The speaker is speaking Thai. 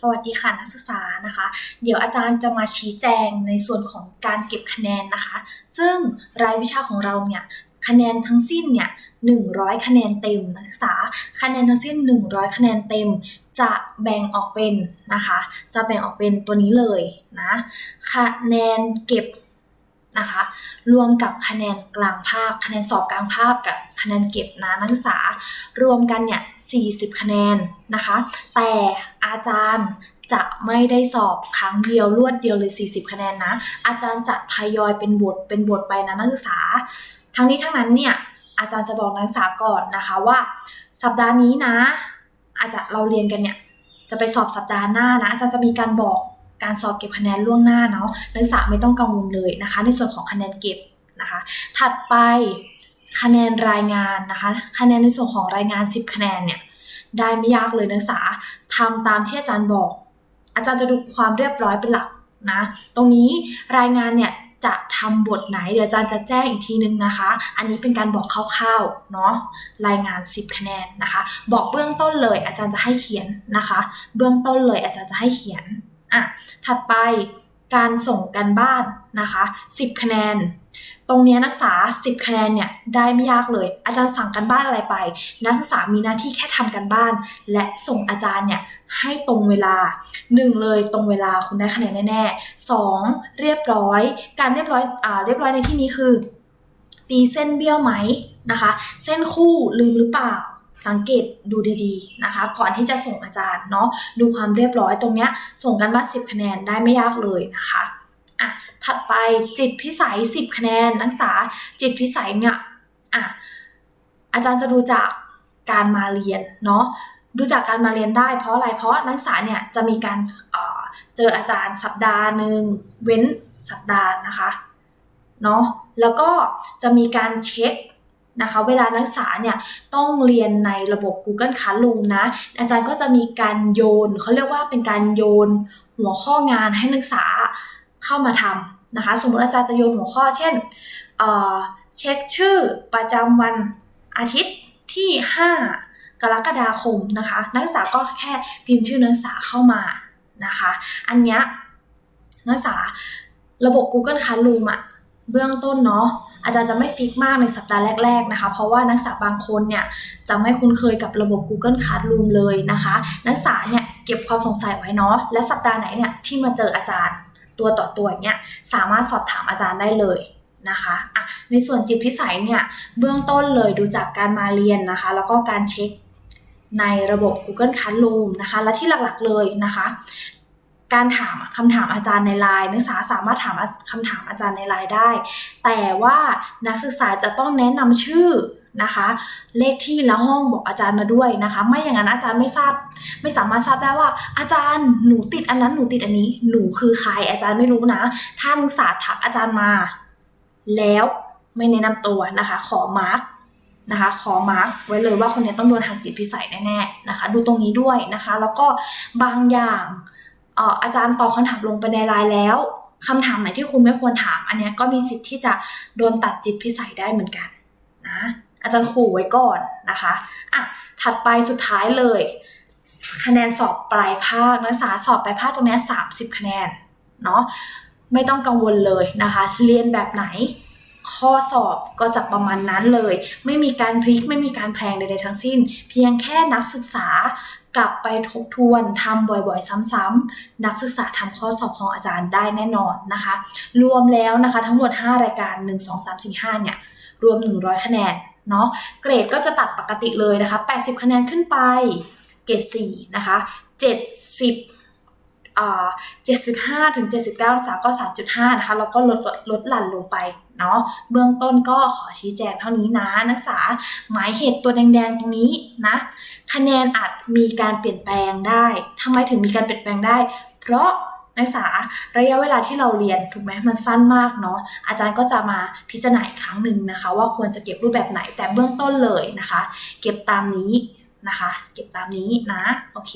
สวัสดีค่ะนักศึกษานะคะ เดี๋ยวอาจารย์จะมาชี้แจงในส่วนของการเก็บคะแนนนะคะ ซึ่งรายวิชาของเราเนี่ยคะแนนทั้งสิ้นเนี่ย100 คะแนนเต็มนักศึกษาคะแนนทั้งสิ้น 100 คะแนนเต็ม จะแบ่งออกเป็นนะคะ จะแบ่งออกเป็นตัวนี้เลยนะคะแนนเก็บ นะคะ รวมกับคะแนนกลางภาค คะแนนสอบกลางภาคกับคะแนนเก็บนะนักศึกษา รวมกันเนี่ย 40 คะแนนนะคะ แต่อาจารย์จะไม่ได้สอบครั้งเดียวรวดเดียวเลย 40 คะแนนนะ อาจารย์จะทยอยเป็นบทเป็นบทไปนะนักศึกษา ทั้งนี้ทั้งนั้นเนี่ยอาจารย์จะบอกนักศึกษาก่อนนะคะว่า สัปดาห์นี้นะ อาจจะเราเรียนกันเนี่ยจะไปสอบสัปดาห์หน้านะอาจารย์จะมีการบอก การสอบเก็บคะแนนล่วงหน้าเนาะนักศึกษาไม่ต้องกังวลเลยนะคะ ในส่วนของคะแนนเก็บนะคะ ถัดไปคะแนนรายงานนะคะ คะแนนในส่วนของรายงาน 10 คะแนนเนี่ยได้ไม่ยากเลยนักศึกษาทำตามที่อาจารย์บอก อาจารย์จะดูความเรียบร้อยเป็นหลักนะตรงนี้รายงานเนี่ยจะทำบทไหนเดี๋ยวอาจารย์จะแจ้งอีกทีนึงนะคะ อันนี้เป็นการบอกคร่าวๆเนาะรายงาน 10 คะแนนนะคะ บอกเบื้องต้นเลยอาจารย์จะให้เขียนนะคะ เบื้องต้นเลยอาจารย์จะให้เขียน อะถัดไปการส่งกันบ้านนะคะ 10 คะแนน ตรงนี้นักศึกษา 10 คะแนนเนี่ยได้ไม่ยากเลย อาจารย์สั่งกันบ้านอะไรไป นักศึกษามีหน้าที่แค่ทำกันบ้าน และส่งอาจารย์เนี่ยให้ตรงเวลา 1 เลยตรงเวลาคุณได้คะแนนแน่ๆ 2 เรียบร้อย การเรียบร้อยอ่าเรียบร้อยในที่นี้คือ ตีเส้นเบี้ยวไหมนะคะ เส้นคู่ลืมหรือเปล่า สังเกตดูดีๆนะคะ ก่อนที่จะส่งอาจารย์เนาะดูความเรียบร้อยตรงเนี้ยส่งกันบ้าน10 คะแนนได้ไม่ยากเลยนะคะอะถัดไปจิตพิสัย 10 คะแนนนักศึกษาจิตพิสัยเนี่ยอะอาจารย์จะดูจากการมาเรียนเนาะดูจากการมาเรียนได้เพราะอะไรเพราะนักศึกษาเนี่ยจะมีการเอ่อเจออาจารย์สัปดาห์หนึ่งเว้นสัปดาห์นะคะเนาะแล้วก็จะมีการเช็ค นะคะ เวลานักศึกษาเนี่ยต้องเรียนในระบบ Google Classroom นะ อาจารย์ก็จะมีการโยนเขาเรียกว่าเป็นการโยนหัวข้องานให้นักศึกษาเข้ามาทำนะคะ สมมติอาจารย์จะโยนหัวข้อ เช่นเเช็คชื่อประจำวันอาทิตย์ที่ 5 กรกฎาคมนะคะ นักศึกษาก็แค่พิมพ์ชื่อนักศึกษาเข้ามานะคะ อันเนี้ยนักศึกษาระบบ Google Classroom อะเบื้องต้นเนาะ อาจารย์จะไม่ฟิกมากในสัปดาห์แรก ๆนะคะ เพราะว่านักศึกษาบางคนเนี่ยจะไม่คุ้นเคยกับระบบ Google Classroom เลยนะคะ นักศึกษาเนี่ยเก็บความสงสัยไว้เนาะและสัปดาห์ไหนเนี่ยที่มาเจออาจารย์ตัวต่อตัวเนี่ยสามารถสอบถามอาจารย์ได้เลยนะคะอะในส่วนจิตพิสัยเนี่ยเบื้องต้นเลยดูจากการมาเรียนนะคะ แล้วก็การเช็คในระบบ Google Classroom นะคะ และที่หลักๆเลยนะคะ การถามคำถามอาจารย์ในไลน์นักศึกษาสามารถถามคำถามอาจารย์ในไลน์ได้ แต่ว่านักศึกษาจะต้องแนะนำชื่อนะคะ เลขที่และห้องบอกอาจารย์มาด้วยนะคะ ไม่อย่างนั้นอาจารย์ไม่ทราบ ไม่สามารถทราบได้ว่า อาจารย์หนูติดอันนั้นหนูติดอันนี้ หนูคือใครอาจารย์ไม่รู้นะ ถ้านักศึกษาทักอาจารย์มา แล้วไม่แนะนำตัวนะคะ ขอมาร์กนะคะขอมาร์กไว้เลยว่าคนนี้ต้องโดนทางจิตพิสัยแน่ๆนะคะ ดูตรงนี้ด้วยนะคะ แล้วก็บางอย่าง อาจารย์ตอบคำถามลงไปในไลน์แล้วคำถามไหนที่คุณไม่ควรถาม อันนี้ก็มีสิทธิ์ที่จะโดนตัดจิตพิสัยได้เหมือนกันนะอาจารย์ขู่ไว้ก่อนนะคะอะถัดไปสุดท้ายเลย คะแนนสอบปลายภาคนักศึกษาสอบปลายภาคตรงนี้30 คะแนนเนาะไม่ต้องกังวลเลยนะคะ เรียนแบบไหนข้อสอบก็จะประมาณนั้นเลย ไม่มีการพลิกไม่มีการแพลงใดๆทั้งสิ้น เพียงแค่นักศึกษา กลับไปทบทวนทำบ่อยๆ ซ้ำๆนักศึกษาทำข้อสอบของอาจารย์ได้แน่นอนนะคะ รวมแล้วนะคะทั้งหมด 5 รายการ 1 2 3 4 5 เนี่ยรวม 100 คะแนนเนาะเกรดก็จะตัดปกติเลยนะคะ 80 คะแนนขึ้นไป เกรด4นะคะ 70 75ถึง79องศาก็ 3.5 นะคะแล้วก็ลดลดหลั่นลงไปเนาะเบื้องต้นก็ขอชี้แจงเท่านี้นะนักศึกษาหมายเหตุตัวแดงๆตรงนี้นะคะแนนอาจมีการเปลี่ยนแปลงได้ทำไมถึงมีการเปลี่ยนแปลงได้ เพราะนักศึกษาระยะเวลาที่เราเรียนถูกไหมมันสั้นมากเนาะอาจารย์ก็จะมาพิจารณาอีกครั้งหนึ่งนะคะ ว่าควรจะเก็บรูปแบบไหนแต่เบื้องต้นเลยนะคะ เก็บตามนี้นะคะ เก็บตามนี้นะโอเค